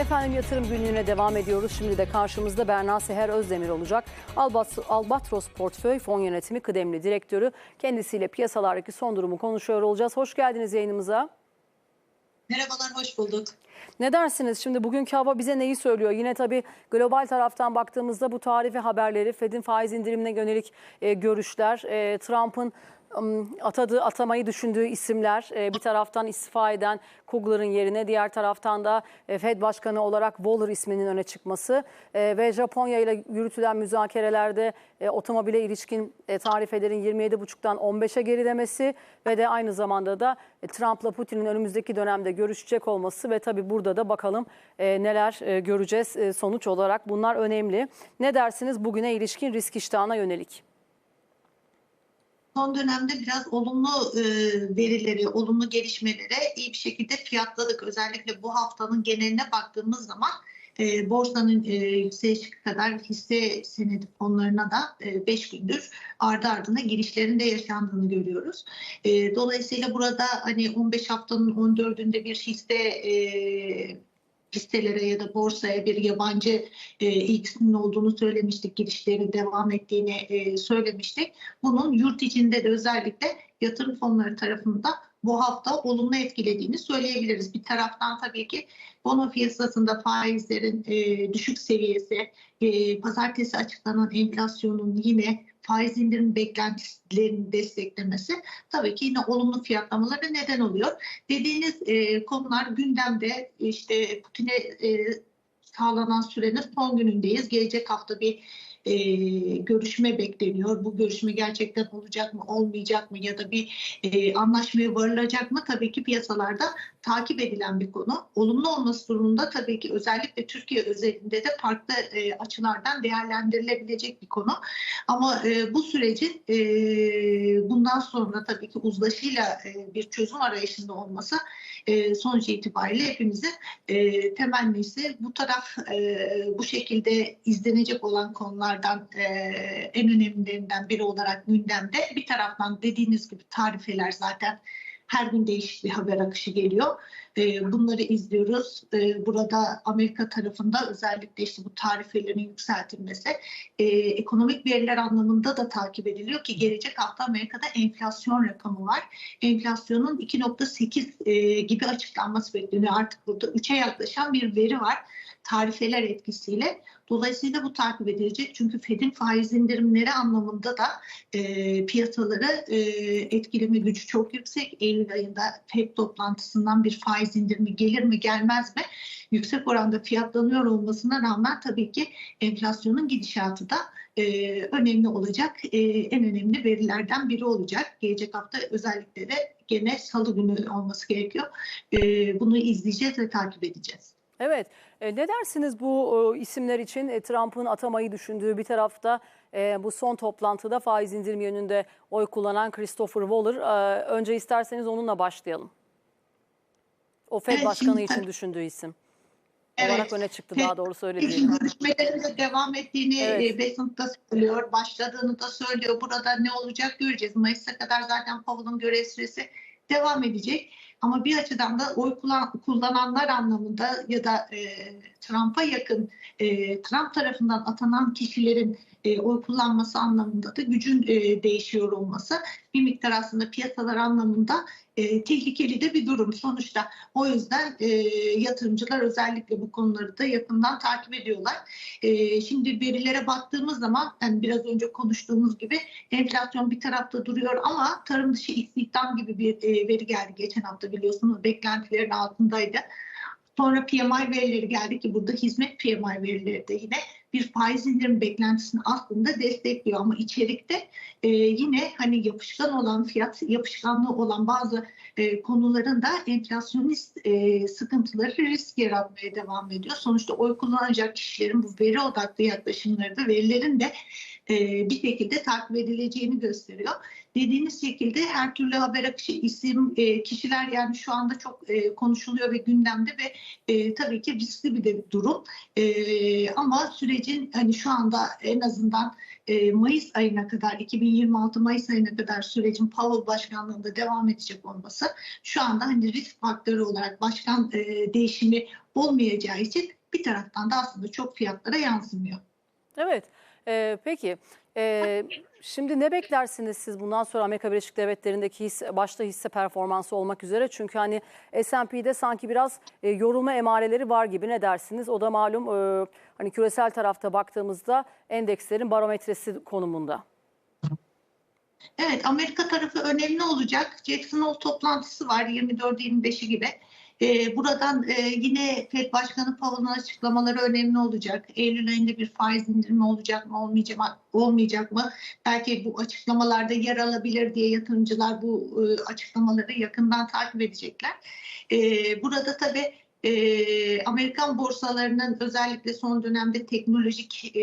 Efendim yatırım günlüğüne devam ediyoruz. Şimdi de karşımızda Berna Seher Özdemir olacak. Albat- Albatros Portföy Fon Yönetimi Kıdemli Direktörü. Kendisiyle piyasalardaki son durumu konuşuyor olacağız. Hoş geldiniz yayınımıza. Merhabalar, hoş bulduk. Ne dersiniz şimdi bugünkü hava bize neyi söylüyor? Yine tabii global taraftan baktığımızda bu tarife haberleri, Fed'in faiz indirimine yönelik e, görüşler, e, Trump'ın atadığı, atamayı düşündüğü isimler, e, bir taraftan istifa eden Kugler'ın yerine diğer taraftan da e, Fed Başkanı olarak Waller isminin öne çıkması e, ve Japonya ile yürütülen müzakerelerde otomobile ilişkin tarifelerin 27,5'tan 15'e gerilemesi ve de aynı zamanda da Trump'la Putin'in önümüzdeki dönemde görüşecek olması ve tabii burada da bakalım neler göreceğiz sonuç olarak bunlar önemli. Ne dersiniz bugüne ilişkin risk iştahına yönelik? Son dönemde biraz olumlu e, verileri, olumlu gelişmelere iyi bir şekilde fiyatladık. Özellikle bu haftanın geneline baktığımız zaman e, borsanın e, yükselişi kadar hisse senedi fonlarına da 5 gündür ardı ardına girişlerinde yaşandığını görüyoruz. E, dolayısıyla burada hani 15 haftanın 14'ünde bir hisse e, hisselere ya da borsaya bir yabancı e, ilgisinin olduğunu söylemiştik. Girişleri devam ettiğini e, söylemiştik. Bunun yurt içinde de özellikle yatırım fonları tarafında bu hafta olumlu etkilediğini söyleyebiliriz. Bir taraftan tabii ki bono piyasasında faizlerin e, düşük seviyesi, e, pazartesi açıklanan enflasyonun yine faiz indirim beklentilerinin desteklemesi tabii ki yine olumlu fiyatlamalara neden oluyor. Dediğiniz e, konular gündemde işte Putin'e e, sağlanan sürenin son günündeyiz. Gelecek hafta bir e, görüşme bekleniyor. Bu görüşme gerçekten olacak mı, olmayacak mı ya da bir e, anlaşmaya varılacak mı? Tabii ki piyasalarda takip edilen bir konu. Olumlu olması durumunda tabii ki özellikle Türkiye özelinde de farklı e, açılardan değerlendirilebilecek bir konu. Ama e, bu sürecin e, bundan sonra tabii ki uzlaşıyla e, bir çözüm arayışında olması e, sonuç itibariyle hepimizin e, temennisi. Bu taraf e, bu şekilde izlenecek olan konulardan e, en önemlilerinden biri olarak gündemde. Bir taraftan dediğiniz gibi tarifeler zaten her gün değişik bir haber akışı geliyor. E, bunları izliyoruz. E, burada Amerika tarafında özellikle işte bu tarifelerin yükseltilmesi e, ekonomik veriler anlamında da takip ediliyor ki gelecek hafta Amerika'da enflasyon rakamı var. Enflasyonun 2.8 e, gibi açıklanması bekleniyor. Artık burada 3'e yaklaşan bir veri var tarifeler etkisiyle. Dolayısıyla bu takip edilecek. Çünkü Fed'in faiz indirimleri anlamında da e, piyasaları e, etkileme gücü çok yüksek. Eylül ayında Fed toplantısından bir faiz indirimi gelir mi gelmez mi? Yüksek oranda fiyatlanıyor olmasına rağmen tabii ki enflasyonun gidişatı da e, önemli olacak. E, en önemli verilerden biri olacak. Gelecek hafta özellikle de gene salı günü olması gerekiyor. E, bunu izleyeceğiz ve takip edeceğiz. Evet. E, ne dersiniz bu e, isimler için E, Trump'ın atamayı düşündüğü bir tarafta e, bu son toplantıda faiz indirimi yönünde oy kullanan Christopher Waller. E, önce isterseniz onunla başlayalım. O Fed Evet, Başkanı şimdi- için düşündüğü isim. Evet. Olarak öne çıktı Fed- daha doğru öyle diyelim. Görüşmelerin de devam ettiğini Evet. evet. Basent'ta söylüyor, başladığını da söylüyor. Burada ne olacak göreceğiz. Mayıs'a kadar zaten Powell'ın görev süresi devam edecek. Ama bir açıdan da oy kullan, kullananlar anlamında ya da e, Trump'a yakın e, Trump tarafından atanan kişilerin e, oy kullanması anlamında da gücün e, değişiyor olması bir miktar aslında piyasalar anlamında e, tehlikeli de bir durum. Sonuçta o yüzden e, yatırımcılar özellikle bu konuları da yakından takip ediyorlar. E, şimdi verilere baktığımız zaman yani biraz önce konuştuğumuz gibi enflasyon bir tarafta duruyor ama tarım dışı istihdam gibi bir e, veri geldi geçen hafta biliyorsunuz beklentilerin altındaydı. Sonra PMI verileri geldi ki burada hizmet PMI verileri de yine bir faiz indirim beklentisini aslında destekliyor ama içerikte e, yine hani yapışkan olan fiyat yapışkanlığı olan bazı e, konuların da enflasyonist e, sıkıntıları risk yaratmaya devam ediyor. Sonuçta oy kullanacak kişilerin bu veri odaklı yaklaşımları da verilerin de e, bir şekilde takip edileceğini gösteriyor. Dediğiniz şekilde her türlü haber akışı, isim, e, kişiler yani şu anda çok e, konuşuluyor ve gündemde ve e, tabii ki riskli bir de durum. E, ama sürecin hani şu anda en azından e, Mayıs ayına kadar 2026 Mayıs ayına kadar sürecin Powell başkanlığında devam edecek olması şu anda hani risk faktörü olarak başkan e, değişimi olmayacağı için bir taraftan da aslında çok fiyatlara yansımıyor. Evet. Ee, peki. Ee, şimdi ne beklersiniz siz bundan sonra Amerika Birleşik Devletleri'ndeki hisse, başta hisse performansı olmak üzere? Çünkü hani S&P'de sanki biraz e, yorulma emareleri var gibi ne dersiniz? O da malum e, hani küresel tarafta baktığımızda endekslerin barometresi konumunda. Evet, Amerika tarafı önemli olacak. Jackson Hole toplantısı var 24-25'i gibi. Ee, buradan e, yine FED Başkanı Powell'ın açıklamaları önemli olacak. Eylül ayında bir faiz indirimi olacak mı, olmayacak mı? Olmayacak mı? Belki bu açıklamalarda yer alabilir diye yatırımcılar bu e, açıklamaları yakından takip edecekler. E, burada tabii e, Amerikan borsalarının özellikle son dönemde teknolojik e,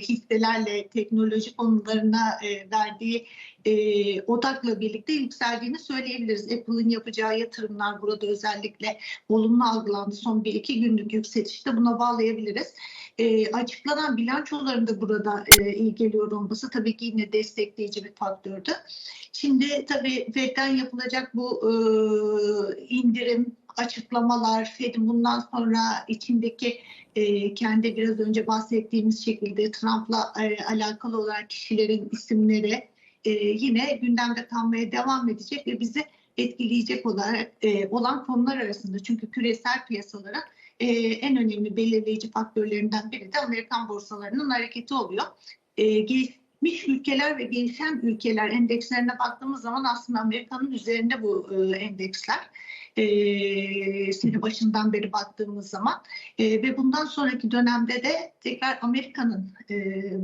hisselerle, teknoloji konularına e, verdiği e, odakla birlikte yükseldiğini söyleyebiliriz. Apple'ın yapacağı yatırımlar burada özellikle olumlu algılandı. Son 1-2 günlük yükselişte buna bağlayabiliriz. E, açıklanan bilançoların da burada e, iyi geliyor olması tabii ki yine destekleyici bir faktördü. Şimdi tabii FED'den yapılacak bu e, indirim, açıklamalar, Fed'in bundan sonra içindeki e, kendi biraz önce bahsettiğimiz şekilde Trump'la e, alakalı olarak kişilerin isimleri e, yine gündemde kalmaya devam edecek ve bizi etkileyecek olarak e, olan konular arasında. Çünkü küresel piyasalara e, en önemli belirleyici faktörlerinden biri de Amerikan borsalarının hareketi oluyor. E, gelişmiş ülkeler ve gelişen ülkeler endekslerine baktığımız zaman aslında Amerika'nın üzerinde bu e, endeksler. E, sene başından beri baktığımız zaman e, ve bundan sonraki dönemde de tekrar Amerika'nın e,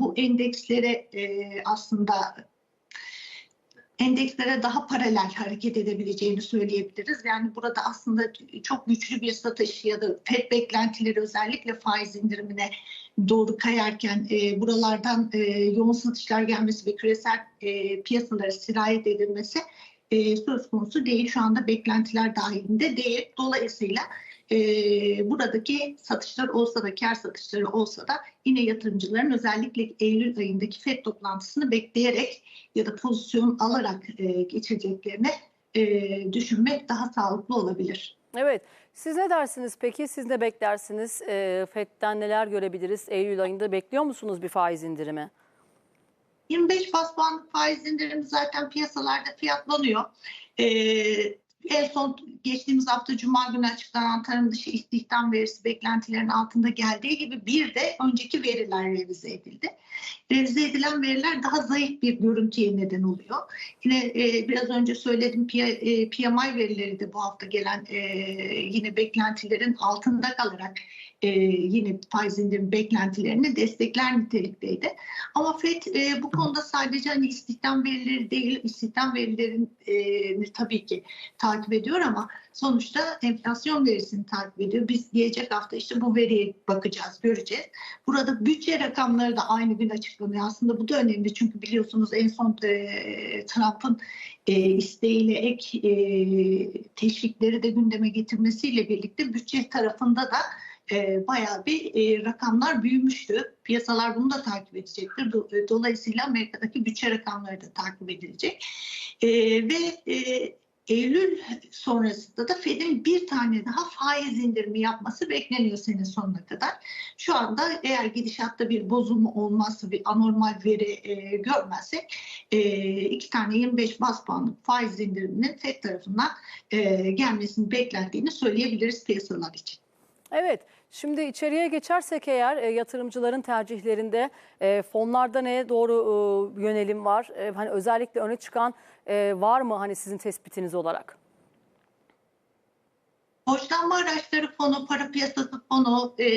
bu endekslere e, aslında endekslere daha paralel hareket edebileceğini söyleyebiliriz. Yani burada aslında çok güçlü bir satış ya da FED beklentileri özellikle faiz indirimine doğru kayarken e, buralardan e, yoğun satışlar gelmesi ve küresel e, piyasalara sirayet edilmesi e, söz konusu değil. Şu anda beklentiler dahilinde değil. Dolayısıyla e, buradaki satışlar olsa da kar satışları olsa da yine yatırımcıların özellikle Eylül ayındaki FED toplantısını bekleyerek ya da pozisyon alarak e, geçireceklerini e, düşünmek daha sağlıklı olabilir. Evet. Siz ne dersiniz peki? Siz ne beklersiniz? E, FED'den neler görebiliriz? Eylül ayında bekliyor musunuz bir faiz indirimi? 25 bas puanlık faiz indirimi zaten piyasalarda fiyatlanıyor. Ee, en son geçtiğimiz hafta Cuma günü açıklanan tarım dışı istihdam verisi beklentilerin altında geldiği gibi bir de önceki veriler revize edildi. Revize edilen veriler daha zayıf bir görüntüye neden oluyor. Yine e, biraz önce söyledim PMI verileri de bu hafta gelen e, yine beklentilerin altında kalarak e, yine faiz indirim beklentilerini destekler nitelikteydi. Ama FED e, bu konuda sadece hani istihdam verileri değil, istihdam verilerini e, tabii ki takip ediyor ama sonuçta enflasyon verisini takip ediyor. Biz gelecek hafta işte bu veriye bakacağız, göreceğiz. Burada bütçe rakamları da aynı gün açıklanıyor. Aslında bu da önemli çünkü biliyorsunuz en son e, Trump'ın e, isteğiyle ek e, teşvikleri de gündeme getirmesiyle birlikte bütçe tarafında da e, bayağı bir e, rakamlar büyümüştü. Piyasalar bunu da takip edecektir. Do- Dolayısıyla Amerika'daki bütçe rakamları da takip edilecek. E, ve e, Eylül sonrasında da Fed'in bir tane daha faiz indirimi yapması bekleniyor sene sonuna kadar. Şu anda eğer gidişatta bir bozulma olmazsa, bir anormal veri e, görmezsek e, iki tane 25 bas puanlık faiz indiriminin Fed tarafından e, gelmesini beklendiğini söyleyebiliriz piyasalar için. Evet. Şimdi içeriye geçersek eğer e, yatırımcıların tercihlerinde e, fonlarda neye doğru e, yönelim var? E, hani özellikle öne çıkan e, var mı hani sizin tespitiniz olarak? Borçlanma araçları fonu, para piyasası fonu e,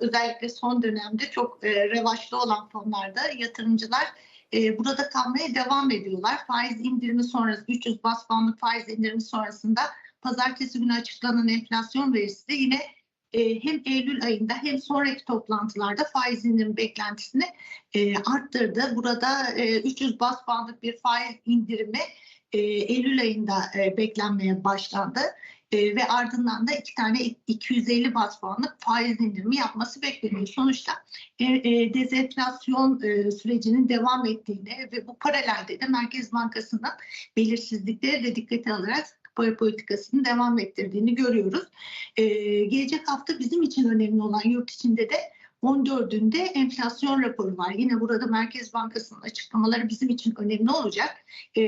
özellikle son dönemde çok e, revaçta olan fonlarda yatırımcılar e, burada kalmaya devam ediyorlar. Faiz indirimi sonrası 300 bas puanlık faiz indirimi sonrasında pazartesi günü açıklanan enflasyon verisi de yine hem Eylül ayında hem sonraki toplantılarda faiz indirim beklentisini e, arttırdı. Burada e, 300 bas puanlık bir faiz indirimi e, Eylül ayında e, beklenmeye başlandı. E, ve ardından da iki tane 250 bas puanlık faiz indirimi yapması bekleniyor. Sonuçta e, e, dezenflasyon e, sürecinin devam ettiğini ve bu paralelde de Merkez Bankası'nın belirsizlikleri de dikkate alarak para politikasını devam ettirdiğini görüyoruz. E, gelecek hafta bizim için önemli olan yurt içinde de 14'ünde enflasyon raporu var. Yine burada Merkez Bankası'nın açıklamaları bizim için önemli olacak. E,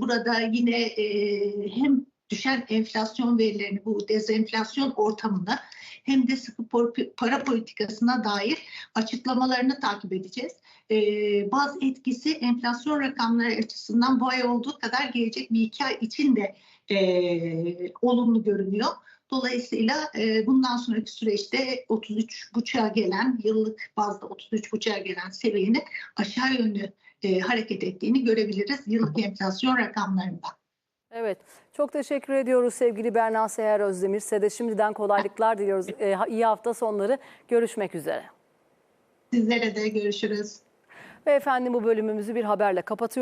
burada yine e, hem düşen enflasyon verilerini bu dezenflasyon ortamında hem de sıkı para politikasına dair açıklamalarını takip edeceğiz. Ee, baz etkisi enflasyon rakamları açısından bu ay olduğu kadar gelecek bir iki ay için de e, olumlu görünüyor. Dolayısıyla e, bundan sonraki süreçte 33.5'a gelen yıllık bazda 33.5'a gelen seviyenin aşağı yönlü e, hareket ettiğini görebiliriz yıllık enflasyon rakamlarında. Evet. Çok teşekkür ediyoruz sevgili Berna Seher Özdemir. Size de şimdiden kolaylıklar diliyoruz. E, iyi hafta sonları. Görüşmek üzere. Sizlere de görüşürüz. Ve efendim bu bölümümüzü bir haberle kapatıyoruz.